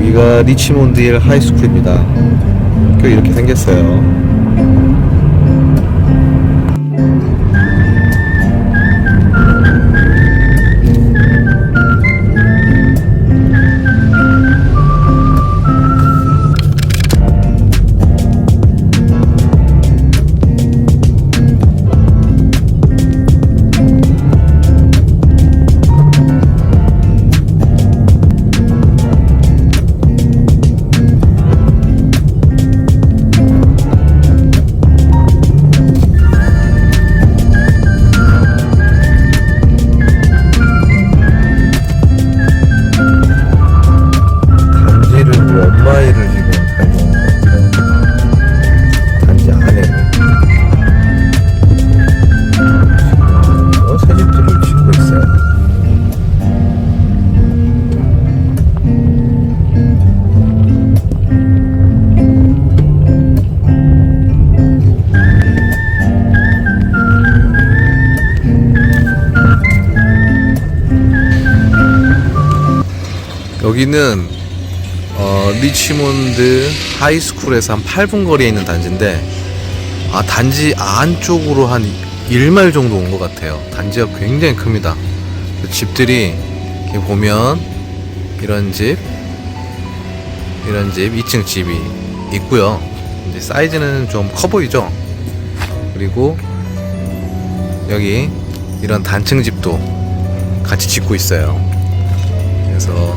여기가 리치몬드 힐 하이스쿨입니다. 이렇게 생겼어요. 여기는 어, 리치몬드 하이스쿨에서 한 8분 거리에 있는 단지인데 아 단지 안쪽으로 한 1마일 정도 온 것 같아요. 단지가 굉장히 큽니다. 그 집들이 이렇게 보면 이런 집 이런 집 2층 집이 있고요. 이제 사이즈는 좀 커 보이죠? 그리고 여기 이런 단층 집도 같이 짓고 있어요. 그래서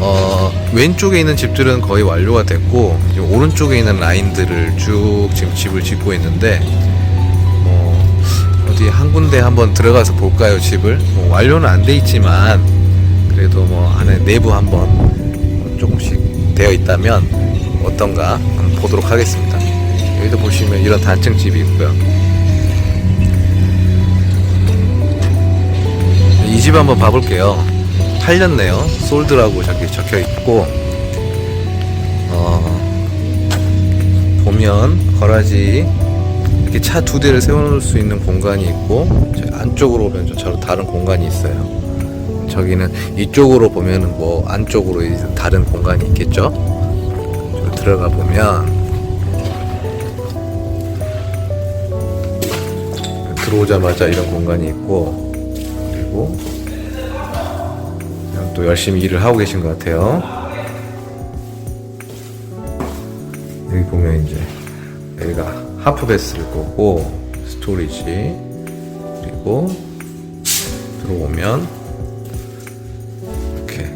어, 왼쪽에 있는 집들은 거의 완료가 됐고 오른쪽에 있는 라인들을 쭉 지금 집을 짓고 있는데 뭐 어디 한 군데 한번 들어가서 볼까요 집을? 뭐 완료는 안 돼 있지만 그래도 뭐 안에 내부 한번 조금씩 되어 있다면 어떤가 한번 보도록 하겠습니다. 여기도 보시면 이런 단층 집이 있고요. 이 집 한번 봐볼게요 팔렸네요. 솔드라고 적혀 있고 어, 보면 거라지 이렇게 차 두 대를 세워놓을 수 있는 공간이 있고 저 안쪽으로 오면 저처럼 다른 공간이 있어요. 저기는 이쪽으로 보면은 뭐 안쪽으로 다른 공간이 있겠죠. 저 들어가 보면 들어오자마자 이런 공간이 있고 그리고 또 열심히 일을 하고 계신 것 같아요. 여기 보면 이제 여기가 하프 베스일 거고 스토리지 그리고 들어오면 이렇게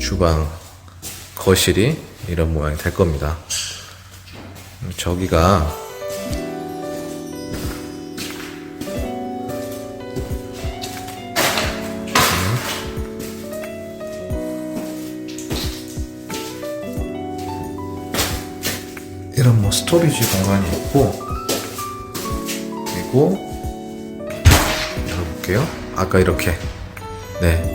주방 거실이 이런 모양이 될 겁니다. 저기가 스토리지 공간이 있고 그리고 열어볼게요. 아까 이렇게. 네.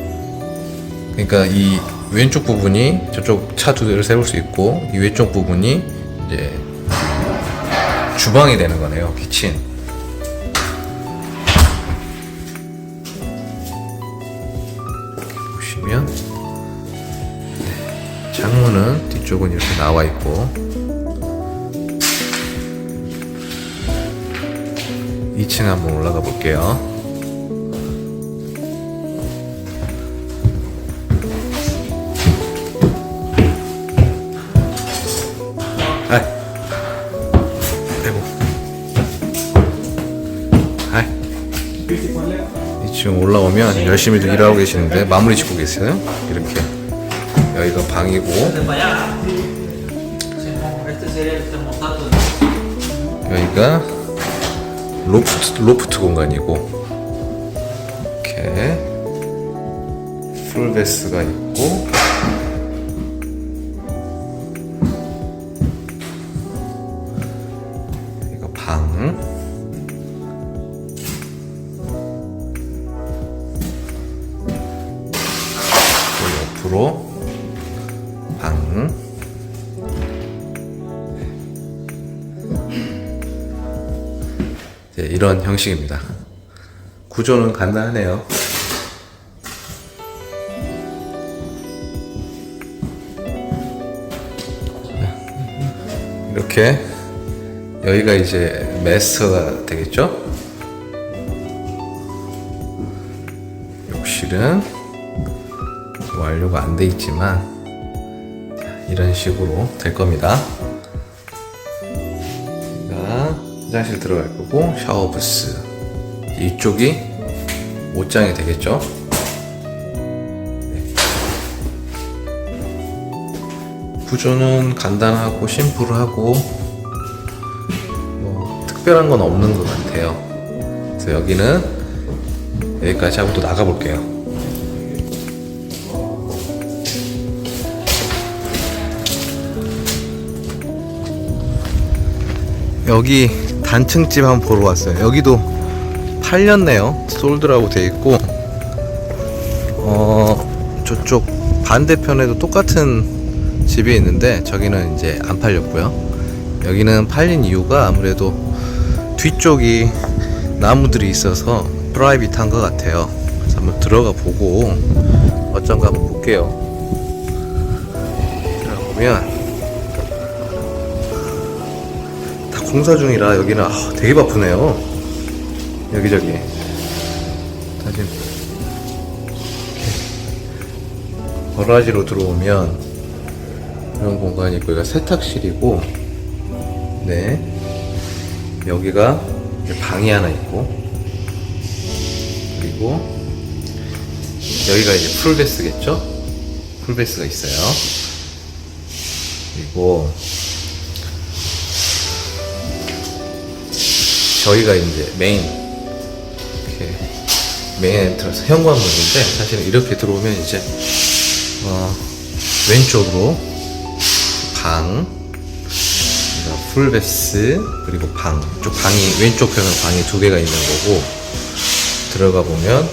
그러니까 이 왼쪽 부분이 저쪽 차 두 대를 세울 수 있고 이 왼쪽 부분이 이제 주방이 되는 거네요 키친. 보시면 네, 창문은 뒤쪽은 이렇게 나와 있고 2층 한번 올라가 볼게요. 아이. 아이고. 아이. 2층 올라오면 열심히 또 일하고 계시는데 마무리 짓고 계세요. 이렇게. 여기가 방이고. 여기가 로프트, 로프트 공간이고. 이렇게. 풀베스가 있고 이런 형식입니다. 구조는 간단하네요. 이렇게 여기가 이제 메스터가 되겠죠? 욕실은 완료가 안 돼 있지만 이런 식으로 될 겁니다. 화장실 들어갈 거고 샤워 부스 이쪽이 옷장이 되겠죠? 네. 구조는 간단하고 심플하고 뭐 특별한 건 없는 것 같아요. 그래서 여기는 여기까지 하고 또 나가 볼게요. 여기 단층집 한번 보러 왔어요. 여기도 팔렸네요. 솔드라고 돼 있고, 어, 저쪽 반대편에도 똑같은 집이 있는데, 저기는 이제 안 팔렸고요. 여기는 팔린 이유가 아무래도 뒤쪽이 나무들이 있어서 프라이빗한 것 같아요. 그래서 한번 들어가 보고 어쩐가 한번 볼게요. 들어가 보면 공사 중이라 여기는 아, 되게 바쁘네요. 여기저기. 다 지금 이렇게 버라지로 들어오면 이런 공간이 있고 여기가 세탁실이고 네 여기가 방이 하나 있고 그리고 여기가 이제 풀베스겠죠? 풀베스가 있어요. 그리고 저희가 이제 메인 이렇게 메인 엔트라스 현관문인데 사실은 이렇게 들어오면 이제 어, 왼쪽으로 방 풀베스 그리고 방. 쪽 방이 왼쪽 편은 방이 두 개가 있는 거고 들어가 보면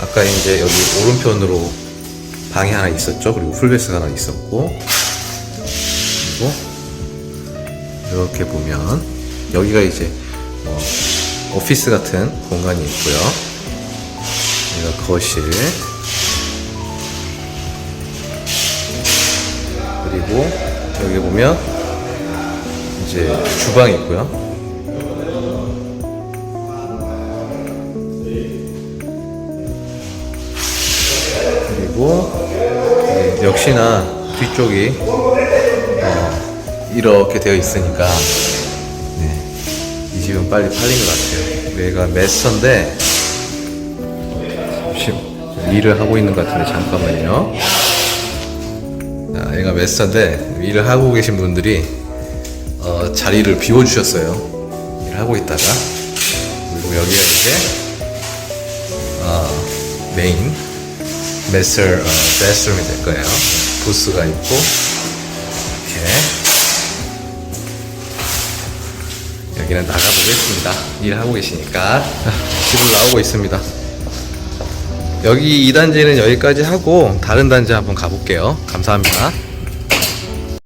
아까 이제 여기 오른편으로 방이 하나 있었죠? 그리고 풀베스가 하나 있었고 그리고 이렇게 보면 여기가 이제 뭐 오피스 같은 공간이 있고요. 여기가 거실. 그리고 여기 보면 이제 주방이 있고요. 그리고 역시나 뒤쪽이 어, 이렇게 되어 있으니까 집은 빨리 팔린 것 같아요. 여기가 메스터인데 지금 일을 하고 있는 것 같은데 잠깐만요. 자, 얘가 메스터인데 일을 하고 계신 분들이 어, 자리를 비워주셨어요. 일을 하고 있다가 그리고 여기가 이제 어, 메인 메스터 어, 베스룸이 될 거예요. 부스가 있고 이렇게 여기는 나가보겠습니다. 일하고 계시니까 집을 나오고 있습니다. 여기 2단지는 여기까지 하고 다른 단지 한번 가볼게요. 감사합니다.